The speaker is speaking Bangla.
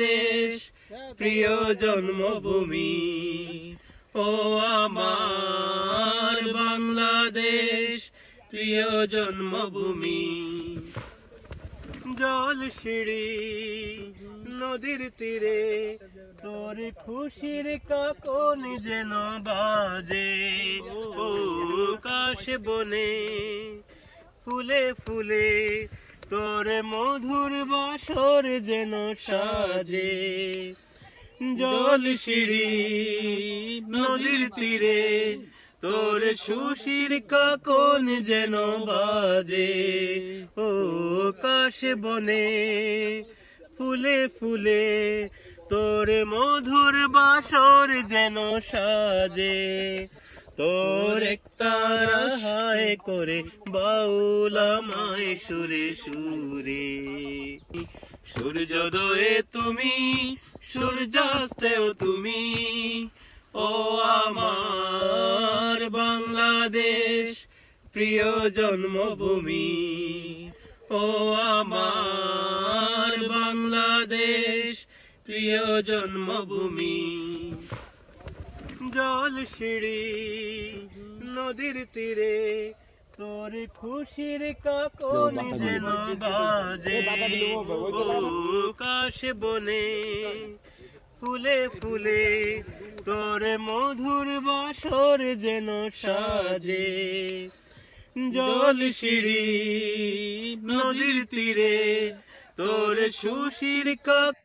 বাংলাদেশ, প্রিয় জন্মভূমি। ও আমার বাংলাদেশ, প্রিয় জন্মভূমি। জল সিঁড়ি, নদীর তীরে, তোর খুশির কাকন যেন বাজে। ও কাশ বনে, ফুলে ফুলে তোর মধুর বাসর যেন সাজে। জল সিঁড়ি নদীর তীরে, তোর সুশির কাকন যেন বাজে। ও কাশ বনে, ফুলে ফুলে তোর মধুর বাসর যেন সাজে। তোর একতারা হায় করে বাউলামায় সুরে সুরে। সূর্যোদয়ে তুমি, সূর্যাস্তেও তুমি, ও আমার বাংলাদেশ প্রিয় জন্মভূমি। ও আমার বাংলাদেশ প্রিয় জন্মভূমি। জল সিঁড়ি নদীর তীরে তোর খুশির কাকন যেন বাজে। কাশ বনে ফুলে ফুলে তোর মধুর বাসর যেন সাজে। জল সিঁড়ি নদীর তীরে তোর সুশির কাক